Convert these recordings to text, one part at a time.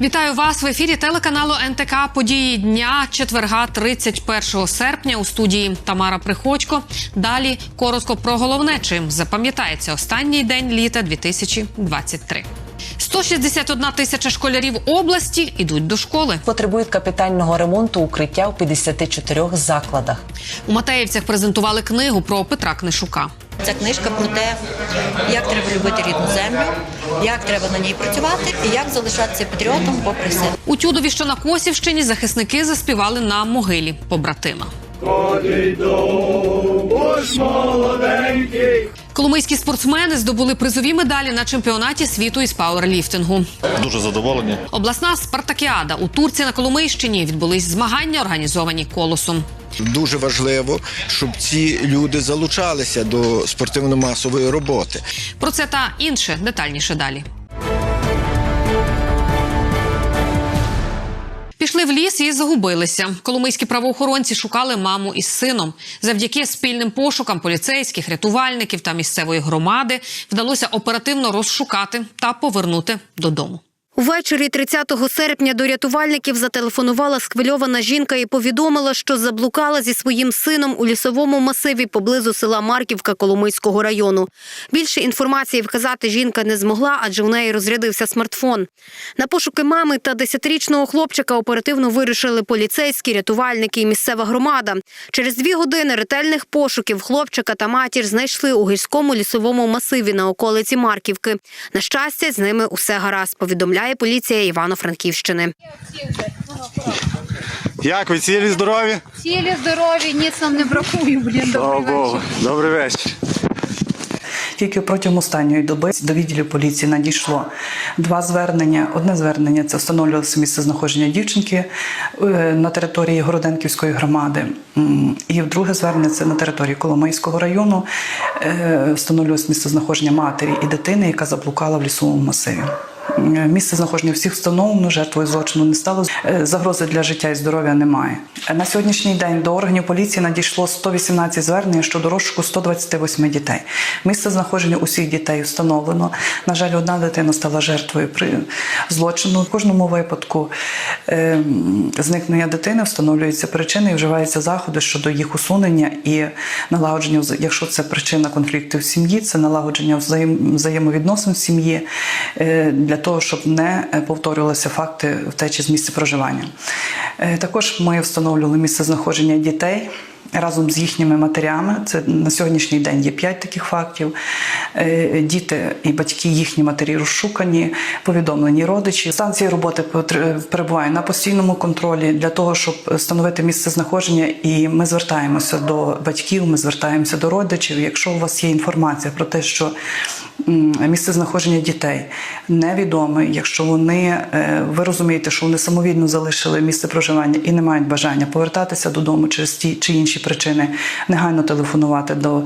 Вітаю вас в ефірі телеканалу НТК. Події дня четверга, 31 серпня. У студії Тамара Приходько. Далі коротко про головне, чим запам'ятається останній день літа 2023. 161 тисяча школярів області йдуть до школи. потребують капітального ремонту укриття у 54 закладах. У Матеївцях презентували книгу про Петра Книшука. Ця книжка про те, як треба любити рідну землю, як треба на ній працювати і як залишатися патріотом попри все. У Тюдові, що на Косівщині, захисники заспівали на могилі побратима. Коломийські спортсмени здобули призові медалі на чемпіонаті світу із пауерліфтингу. Дуже задоволені. Обласна спартакіада у Турці на Коломийщині відбулись змагання, організовані колосом. Дуже важливо, щоб ці люди залучалися до спортивно-масової роботи. Про це та інше детальніше далі. Пішли в ліс і загубилися. Коломийські правоохоронці шукали маму із сином. Завдяки спільним пошукам поліцейських, рятувальників та місцевої громади вдалося оперативно розшукати та повернути додому. Увечері 30 серпня до рятувальників зателефонувала схвильована жінка і повідомила, що заблукала зі своїм сином у лісовому масиві поблизу села Марківка Коломийського району. Більше інформації вказати жінка не змогла, адже в неї розрядився смартфон. На пошуки мами та 10-річного хлопчика оперативно вирішили поліцейські, рятувальники і місцева громада. Через дві години ретельних пошуків хлопчика та матір знайшли у гірському лісовому масиві на околиці Марківки. На щастя, з ними усе гаразд, повідомляє поліція Івано-Франківщини. Як ви цілі здорові? Цілі здорові, ніц нам не бракує, блін, добрий Богу. вечір. Добрий вечір. Тільки протягом останньої доби до відділів поліції надійшло два звернення. Одне звернення це встановлювалося місце знаходження дівчинки е, на території Городенківської громади. І друге звернення це на території Коломийського району. е, Встановлювалося місце знаходження матері і дитини, яка заблукала в лісовому масиві. Е, Місце знаходження всіх встановлено, жертвою злочину не стало. Е, Загрози для життя і здоров'я немає. Е, На сьогоднішній день до органів поліції надійшло 118 звернень щодо розшуку 128 дітей. Місце знаходження усіх дітей встановлено. На жаль, одна дитина стала жертвою при злочину. В кожному випадку зникнення дитини встановлюються причини і вживаються заходи щодо їх усунення і налагодження, якщо це причина конфлікту в сім'ї, це налагодження взаєм- взаємовідносин в сім'ї для того, щоб не е, повторювалися факти втечі з місця проживання. Е, Також ми встановлювали місце знаходження дітей. Разом з їхніми матерями, це на сьогоднішній день є п'ять таких фактів. Е, Діти і батьки, їхні матері розшукані, повідомлені родичі. Станція роботи перебуває на постійному контролі для того, щоб встановити місце знаходження. І ми звертаємося до батьків, ми звертаємося до родичів. Якщо у вас є інформація про те, що місце знаходження дітей невідоме, якщо вони е, ви розумієте, що вони самовільно залишили місце проживання і не мають бажання повертатися додому через ті чи інші причини, негайно телефонувати до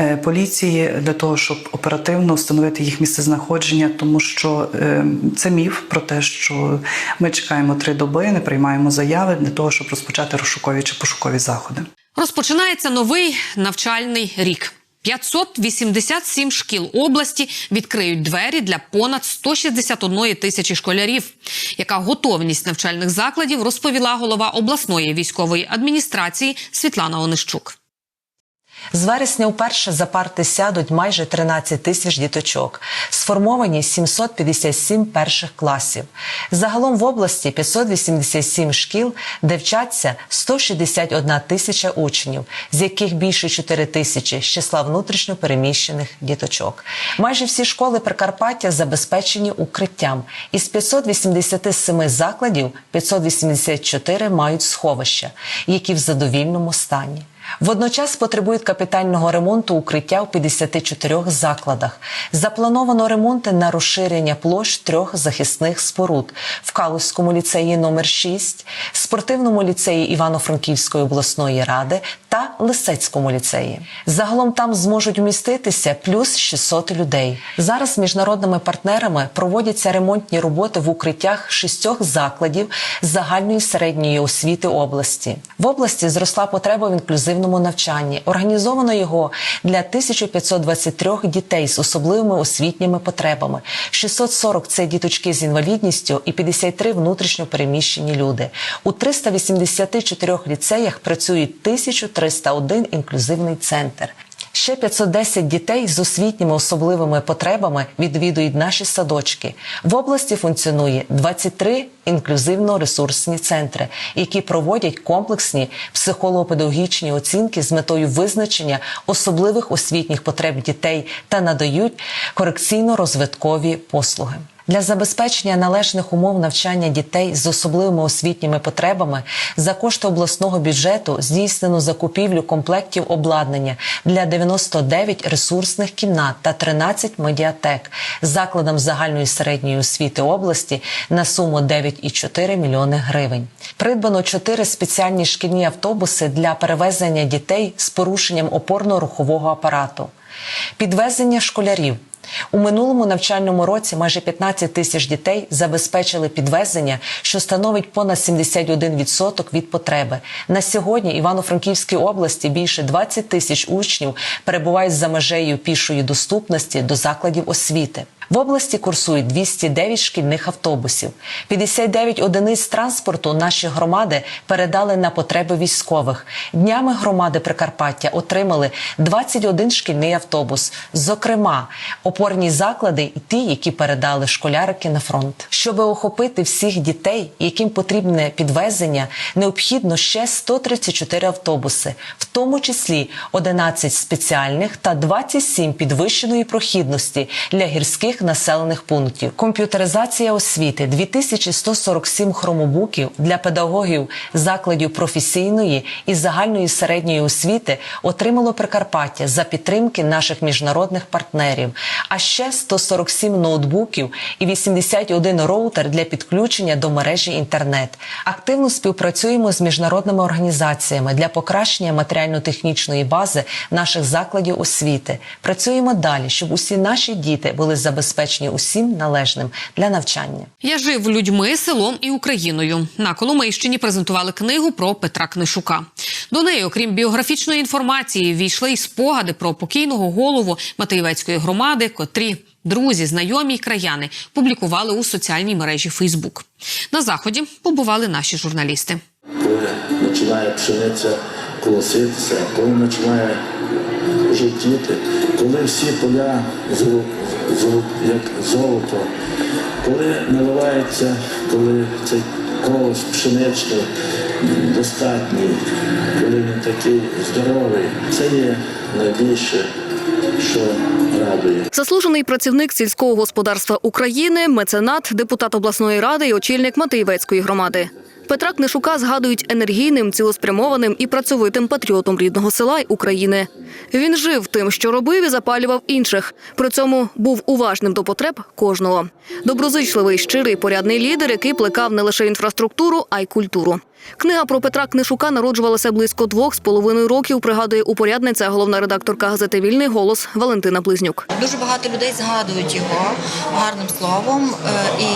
е, поліції для того, щоб оперативно встановити їх місце знаходження, тому що е, це міф про те, що ми чекаємо три доби, не приймаємо заяви для того, щоб розпочати розшукові чи пошукові заходи. Розпочинається новий навчальний рік. 587 шкіл області відкриють двері для понад 161 тисячі школярів. Яка готовність навчальних закладів розповіла голова обласної військової адміністрації Світлана Онищук. З вересня вперше за парти сядуть майже 13 тисяч діточок. Сформовані 757 перших класів. Загалом в області 587 шкіл, де вчаться 161 тисяча учнів, з яких більше 4 тисячі з числа внутрішньо переміщених діточок. Майже всі школи Прикарпаття забезпечені укриттям. Із 587 закладів 584 мають сховища, які в задовільному стані. Водночас потребують капітального ремонту укриття у 54 закладах. Заплановано ремонти на розширення площ трьох захисних споруд в Калузькому ліцеї номер 6 спортивному ліцеї Івано-Франківської обласної ради та Лисецькому ліцеї. Загалом там зможуть вміститися плюс 600 людей. Зараз міжнародними партнерами проводяться ремонтні роботи в укриттях шістьох закладів загальної середньої освіти області. В області зросла потреба в інклюзивному дистанційному навчанні. Організовано його для 1523 дітей з особливими освітніми потребами. 640 – це діточки з інвалідністю і 53 – внутрішньопереміщені люди. У 384 ліцеях працюють 1301 інклюзивний центр. Ще 510 дітей з освітніми особливими потребами відвідують наші садочки. В області функціонує 23 інклюзивно-ресурсні центри, які проводять комплексні психолого-педагогічні оцінки з метою визначення особливих освітніх потреб дітей та надають корекційно-розвиткові послуги. Для забезпечення належних умов навчання дітей з особливими освітніми потребами за кошти обласного бюджету здійснено закупівлю комплектів обладнання для 99 ресурсних кімнат та 13 медіатек закладам загальної середньої освіти області на суму 9,4 мільйони гривень. Придбано 4 спеціальні шкільні автобуси для перевезення дітей з порушенням опорно-рухового апарату, підвезення школярів. У минулому навчальному році майже 15 тисяч дітей забезпечили підвезення, що становить понад 71% від потреби. На сьогодні Івано-Франківській області більше 20 тисяч учнів перебувають за межею пішої доступності до закладів освіти. В області курсують 209 шкільних автобусів. 59 одиниць транспорту наші громади передали на потреби військових. Днями громади Прикарпаття отримали 21 шкільний автобус. Зокрема, опорні заклади і ті, які передали школярики на фронт. Щоб охопити всіх дітей, яким потрібне підвезення, необхідно ще 134 автобуси, в тому числі 11 спеціальних та 27 підвищеної прохідності для гірських населених пунктів. Комп'ютеризація освіти 2147 хромобуків для педагогів закладів професійної і загальної середньої освіти отримало Прикарпаття за підтримки наших міжнародних партнерів. А ще 147 ноутбуків і 81 роутер для підключення до мережі інтернет. Активно співпрацюємо з міжнародними організаціями для покращення матеріально-технічної бази наших закладів освіти. Працюємо далі, щоб усі наші діти були забезпечені усім належним для навчання. Я жив людьми, селом і Україною. На Коломийщині презентували книгу про Петра Книшука. До неї, окрім біографічної інформації, війшли й спогади про покійного голову Матеєвецької громади, котрі друзі, знайомі й краяни публікували у соціальній мережі Фейсбук. На заході побували наші журналісти. коли починає пшениця колоситися, коли починає жовтіти, коли всі поля як золото, коли наливається, коли цей колос пшеничний достатній, коли він такий здоровий, це є найбільше, що радує. Заслужений працівник сільського господарства України, меценат, депутат обласної ради і очільник Матеєвецької громади. Петра Книшука згадують енергійним, цілеспрямованим і працьовитим патріотом рідного села й України. Він жив тим, що робив і запалював інших. При цьому був уважним до потреб кожного. Доброзичливий, щирий, порядний лідер, який плекав не лише інфраструктуру, а й культуру. Книга про Петра Книшука народжувалася близько двох з половиною років. Пригадує упорядниця, головна редакторка газети Вільний голос Валентина Близнюк. Дуже багато людей згадують його гарним словом, е, і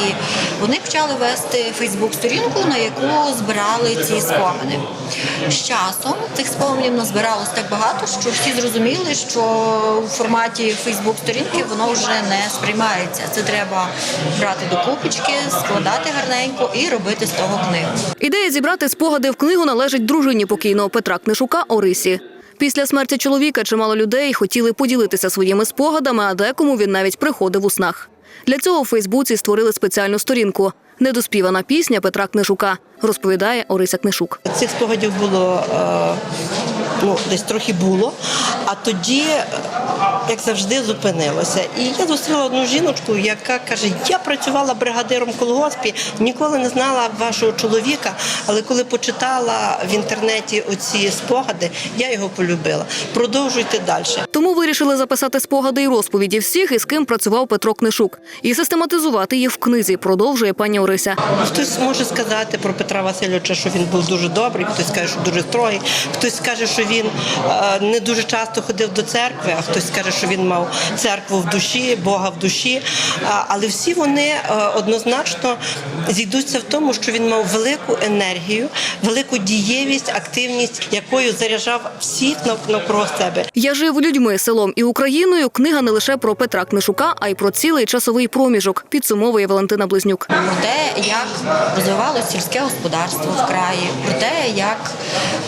вони почали вести Фейсбук-сторінку, на яку збирали ці спомини. З часом цих споменів назбиралось так багато, що всі зрозуміли, що у форматі Фейсбук-сторінки воно вже не сприймається. Це треба брати до купочки, складати гарненько і робити з того книгу. Ідея зібрати спогади в книгу належить дружині покійного Петра Книшука Орисі. Після смерті чоловіка чимало людей хотіли поділитися своїми спогадами, а декому він навіть приходив у снах. Для цього у Фейсбуці створили спеціальну сторінку. Недоспівана пісня Петра Книшука, розповідає Орися Книшук. Цих спогадів було е, ну, десь трохи було, а тоді, е, як завжди, зупинилося. І я зустріла одну жіночку, яка каже: Я працювала бригадиром в колгоспі, ніколи не знала вашого чоловіка, але коли почитала в інтернеті оці спогади, я його полюбила. Продовжуйте далі. Тому вирішили записати спогади і розповіді всіх, із ким працював Петро Книшук, і систематизувати їх в книзі, продовжує пані Орися. Хтось може сказати про Петра Васильовича, що він був дуже добрий, хтось каже, що дуже строгий, хтось скаже, що він е, не дуже часто ходив до церкви, а хтось каже, що він мав церкву в душі, Бога в душі. Але всі вони е, однозначно зійдуться в тому, що він мав велику енергію, велику дієвість, активність, якою заряджав всіх нав- навколо себе. Я жив людьми, селом і Україною. Книга не лише про Петра Книшука, а й про цілий часовий проміжок. Підсумовує Валентина Близнюк. те, як розвивалося сільське господарство в краї, про те, як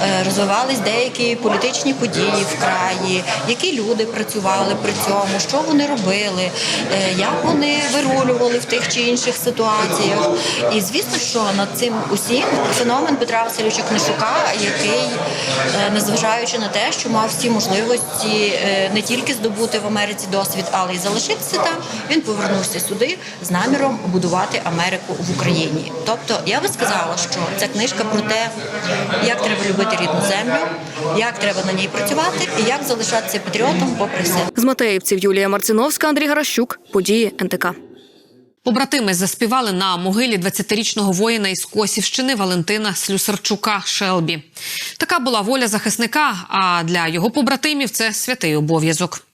е, розвивались деякі політичні події в краї, які люди працювали при цьому, що вони робили, е, як вони вирулювали в тих чи інших ситуаціях. І звісно, що над цим усім феномен Петра Васильовича Книшука, який, е, незважаючи на те, що мав всі можливості не тільки здобути в Америці досвід, але й залишитися там, він повернувся сюди з наміром будувати Америку в Україні. Тобто, я би сказала, що ця книжка про те, як треба любити рідну землю, як треба на ній працювати і як залишатися патріотом попри все. З Матеївців Юлія Марциновська, Андрій Гаращук. Події НТК. Побратими заспівали на могилі 20-річного воїна із Косівщини Валентина Слюсарчука Шелбі. Така була воля захисника. А для його побратимів це святий обов'язок.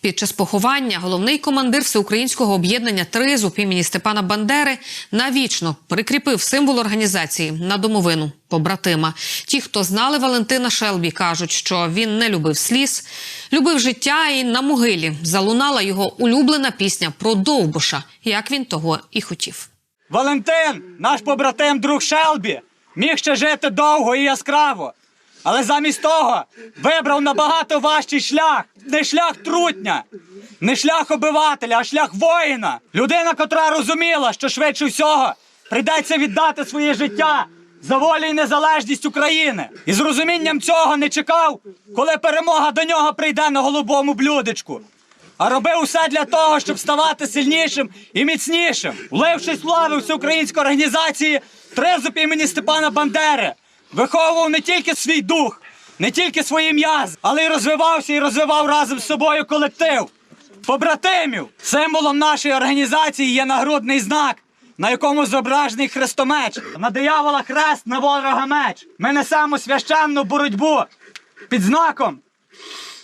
Під час поховання головний командир всеукраїнського об'єднання Тризуб імені Степана Бандери навічно прикріпив символ організації на домовину побратима. Ті, хто знали Валентина Шелбі, кажуть, що він не любив сліз, любив життя, і на могилі залунала його улюблена пісня про Довбуша, як він того і хотів. Валентин, наш побратим друг Шелбі, міг ще жити довго і яскраво. Але замість того вибрав набагато важчий шлях. Не шлях трутня, не шлях обивателя, а шлях воїна. Людина, котра розуміла, що швидше всього прийдеться віддати своє життя за волю і незалежність України. І з розумінням цього не чекав, коли перемога до нього прийде на голубому блюдечку а робив усе для того, щоб ставати сильнішим і міцнішим, влившись в лави всеукраїнської організації Тризуб імені Степана Бандери, виховував не тільки свій дух, не тільки свої м'язи, але й розвивався і розвивав разом з собою колектив. Побратимів! Символом нашої організації є нагрудний знак, на якому зображений хрестомеч. На диявола хрест, на ворога меч. Ми несемо священну боротьбу під знаком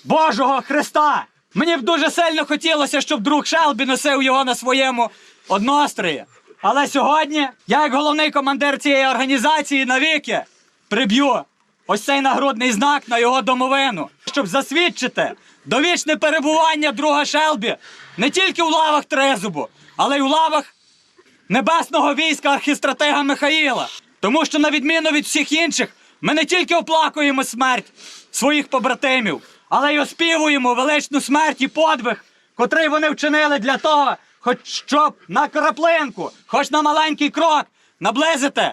Божого Христа. Мені б дуже сильно хотілося, щоб друг Шелбі носив його на своєму однострої. Але сьогодні я, як головний командир цієї організації, навіки приб'ю ось цей нагрудний знак на його домовину, щоб засвідчити довічне перебування друга Шелбі не тільки у лавах Трезубу, але й у лавах небесного війська архістратега Михаїла. Тому що, на відміну від всіх інших, ми не тільки оплакуємо смерть своїх побратимів, але й оспівуємо величну смерть і подвиг, котрий вони вчинили для того, хоч щоб на краплинку, хоч на маленький крок наблизити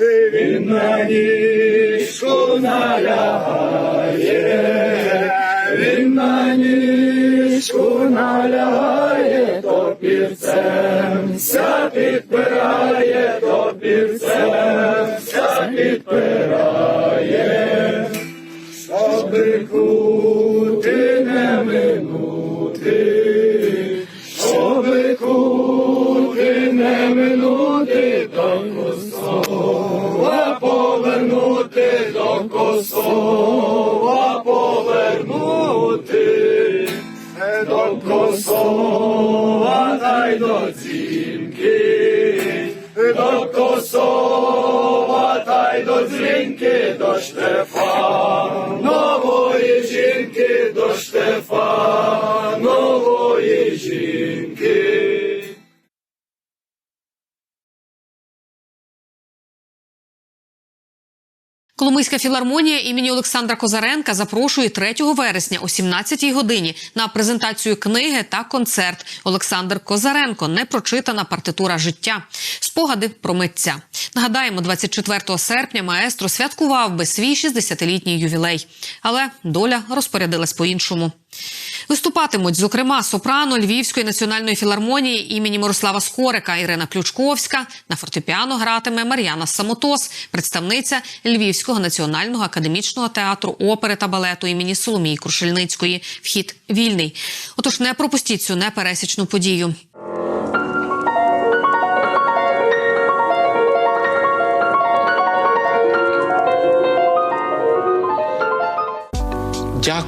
він на ніжку налягає, він на ніжку налягає, то пірцем ся підпирає, то пірцем ся підпирає, щоб Hashem. Коломийська філармонія імені Олександра Козаренка запрошує 3 вересня о 17-й годині на презентацію книги та концерт Олександр Козаренко. Непрочитана партитура життя. Спогади про митця. Нагадаємо, 24 серпня маестро святкував би свій 60-літній ювілей, але доля розпорядилась по-іншому. Виступатимуть, зокрема, сопрано Львівської національної філармонії імені Мирослава Скорика Ірина Ключковська. На фортепіано гратиме Мар'яна Самотос, представниця Львівського національного академічного театру опери та балету імені Соломії Крушельницької. Вхід вільний. Отож, не пропустіть цю непересічну подію.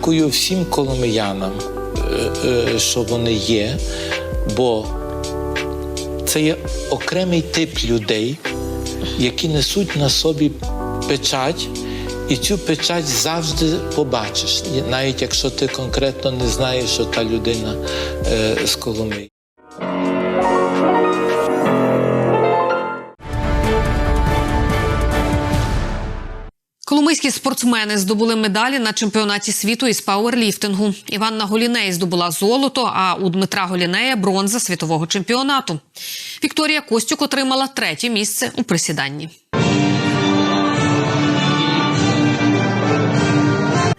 Дякую всім коломиянам, е, е, що вони є, бо це є окремий тип людей, які несуть на собі печать, і цю печать завжди побачиш, навіть якщо ти конкретно не знаєш, що та людина е, з Коломиї. Коломийські спортсмени здобули медалі на чемпіонаті світу із пауерліфтингу. Іванна Голіней здобула золото, а у Дмитра Голінея бронза світового чемпіонату. Вікторія Костюк отримала третє місце у присіданні.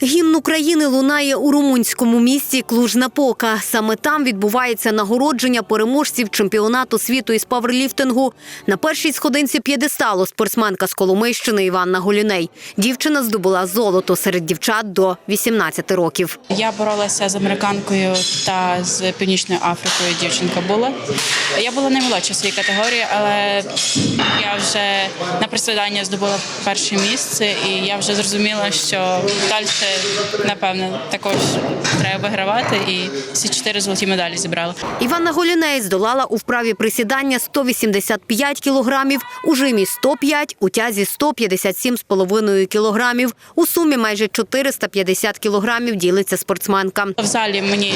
Гімн України лунає у румунському місті Клуж-Напока. Саме там відбувається нагородження переможців чемпіонату світу із паверліфтингу. На першій сходинці п'єдесталу спортсменка з Коломийщини Іванна Голіней. Дівчина здобула золото серед дівчат до 18 років. Я боролася з американкою та з Північною Африкою. Дівчинка була. Я була наймолодша в своїй категорії, але я вже на присідання здобула перше місце, і я вже зрозуміла, що далі, напевно, також треба вигравати. І всі чотири золоті медалі зібрала. Іванна Голіней здолала у вправі присідання 185 кілограмів, у жимі 105, у тязі 157,5 кілограмів. У сумі майже 450 кілограмів ділиться спортсменка. В залі мені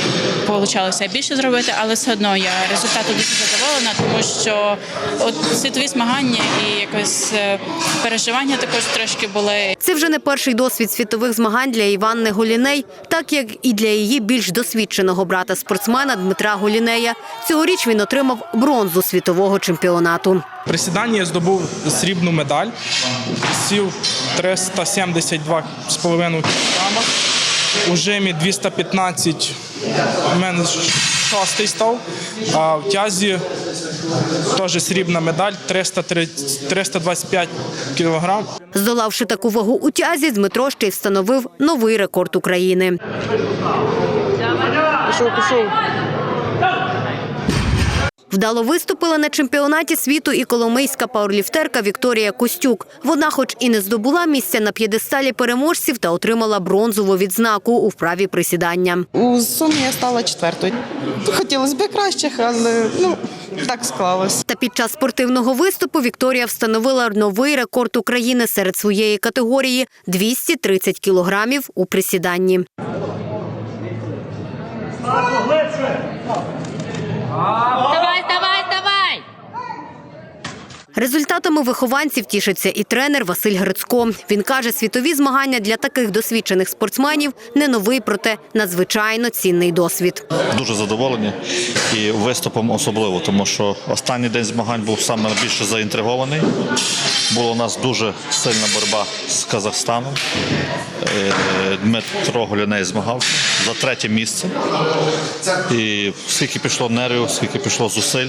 вийшло більше зробити, але все одно я результатом дуже задоволена, тому що от світові змагання і якось е, переживання також трошки були. Це вже не перший досвід світових змагань для Іванни Голіней, так як і для її більш досвідченого брата спортсмена Дмитра Голінея. Цьогоріч він отримав бронзу світового чемпіонату. Присідання я здобув срібну медаль, сів 372,5 кг. У жимі 215 в мене шостий став, а в тязі теж срібна медаль 330 325 кілограм. Здолавши таку вагу у тязі, Дмитро ще й встановив новий рекорд України. Вдало виступила на чемпіонаті світу і коломийська пауерліфтерка Вікторія Костюк. Вона, хоч і не здобула місця на п'єдесталі переможців, та отримала бронзову відзнаку у вправі присідання. У сумі я стала четвертою. Хотілося б кращих, але ну так склалось. Та під час спортивного виступу Вікторія встановила новий рекорд України серед своєї категорії 230 кілограмів у присіданні. Результатами вихованців тішиться і тренер Василь Грицько. Він каже, світові змагання для таких досвідчених спортсменів не новий, проте надзвичайно цінний досвід. Дуже задоволені і виступом особливо, тому що останній день змагань був саме більше заінтригований. Була у нас дуже сильна боротьба з Казахстаном. Е, Дмитро Голяней змагався за третє місце. І скільки пішло нервів, скільки пішло зусиль,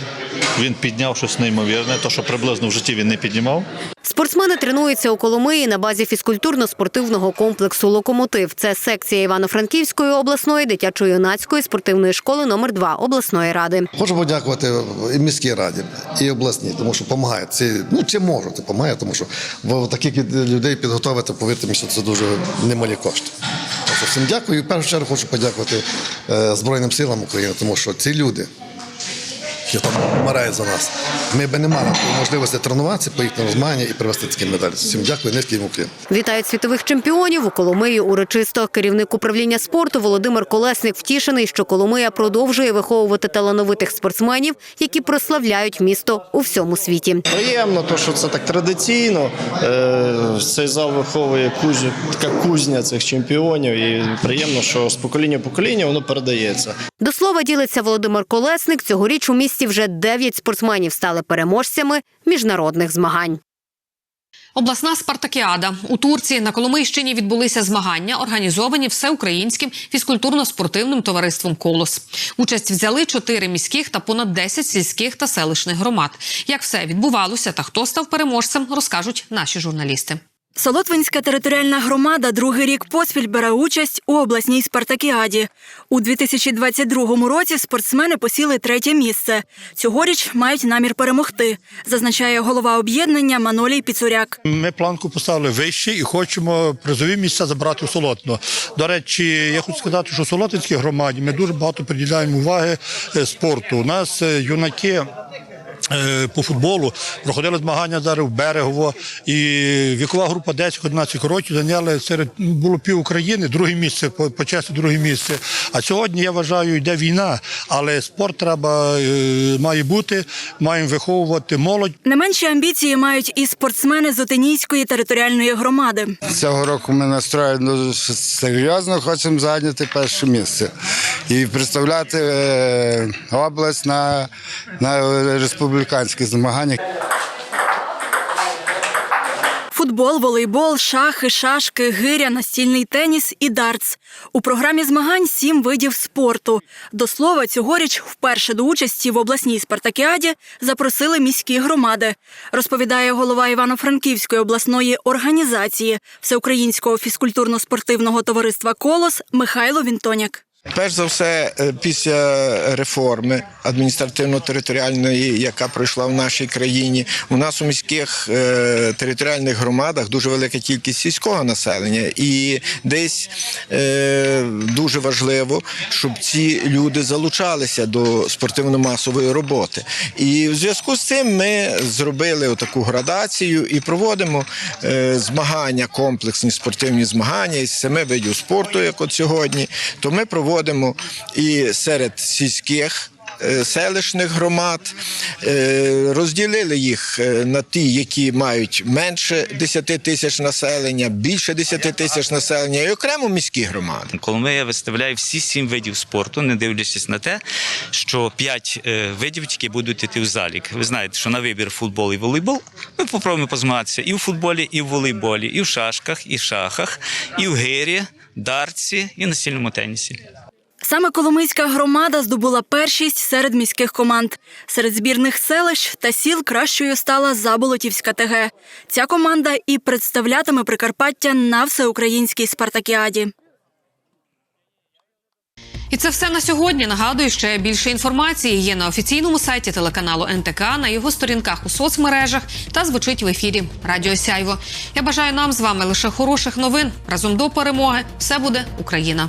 він підняв щось неймовірне, то що приблизно в житті він не піднімав. Спортсмени тренуються у Коломиї на базі фізкультурно-спортивного комплексу Локомотив. Це секція Івано-Франківської обласної дитячо-юнацької спортивної школи номер 2 обласної ради. Хочу подякувати і міській раді, і обласній, тому що допомагають. Ці, ну, чим можуть, допомагає, тому що таких людей підготовити, повірте мені, що це дуже немалі кошти. Що Всім дякую. І в першу чергу хочу подякувати е, Збройним силам України, тому що ці люди, які там вмирають за нас, ми б не мали можливості тренуватися, поїхати на змагання і привезти такі медалі. Всім дякую, низький їм уклін. Вітають світових чемпіонів у Коломиї урочисто. Керівник управління спорту Володимир Колесник втішений, що Коломия продовжує виховувати талановитих спортсменів, які прославляють місто у всьому світі. Приємно, то що це так традиційно. Е, Цей зал виховує кузню, така кузня цих чемпіонів. І приємно, що з покоління в покоління воно передається. До слова ділиться Володимир Колесник. Цьогоріч у місті вже дев'ять спортсменів стали переможцями міжнародних змагань. Обласна спартакіада у Турції на Коломийщині відбулися змагання, організовані всеукраїнським фізкультурно-спортивним товариством Колос. Участь взяли чотири міських та понад 10 сільських та селищних громад. Як все відбувалося та хто став переможцем, розкажуть наші журналісти. Солотвинська територіальна громада другий рік поспіль бере участь у обласній спартакіаді. У 2022 році спортсмени посіли третє місце. Цьогоріч мають намір перемогти, зазначає голова об'єднання Манолій Піцуряк. Ми планку поставили вище і хочемо призові місця забрати у Солотно. До речі, я хочу сказати, що в Солотинській громаді ми дуже багато приділяємо уваги е, спорту. У нас е, юнаки. Е, По футболу проходили змагання зараз в Берегово, і вікова група 10-11 років зайняли серед ну, було пів України, друге місце, по, по часу друге місце. А сьогодні я вважаю, йде війна, але спорт треба е, має бути, маємо виховувати молодь. Не менші амбіції мають і спортсмени з Отинійської територіальної громади. Цього року ми настроєні дуже серйозно, хочемо зайняти перше місце і представляти е, область на, на республіканських змаганнях. Футбол, волейбол, шахи, шашки, гиря, настільний теніс і дартс. У програмі змагань сім видів спорту. До слова, цьогоріч вперше до участі в обласній спартакіаді запросили міські громади, розповідає голова Івано-Франківської обласної організації Всеукраїнського фізкультурно-спортивного товариства Колос Михайло Вінтоняк. Перш за все, е, після реформи адміністративно-територіальної, яка пройшла в нашій країні, у нас у міських е, територіальних громадах дуже велика кількість сільського населення, і десь е, дуже важливо, щоб ці люди залучалися до спортивно-масової роботи. І в зв'язку з цим ми зробили таку градацію і проводимо е, змагання, комплексні спортивні змагання із семи видів спорту, як от сьогодні. То ми проводимо і серед сільських. е, Селищних громад е, розділили їх е, на ті, які мають менше 10 тисяч населення, більше 10 тисяч населення, і окремо міські громади. Коломия виставляє всі сім видів спорту, не дивлячись на те, що п'ять видів тільки будуть йти в залік. Ви знаєте, що на вибір футбол і волейбол ми попробуємо позмагатися і в футболі, і в волейболі, і в шашках, і в шахах, і в гирі, дартсі, і настільному тенісі. Саме Коломийська громада здобула першість серед міських команд. Серед збірних селищ та сіл кращою стала Заболотівська ТГ. Ця команда і представлятиме Прикарпаття на всеукраїнській спартакіаді. І це все на сьогодні. Нагадую, ще більше інформації є на офіційному сайті телеканалу НТК, на його сторінках у соцмережах та звучить в ефірі Радіо Сяйво. Я бажаю нам з вами лише хороших новин. Разом до перемоги. Все буде Україна.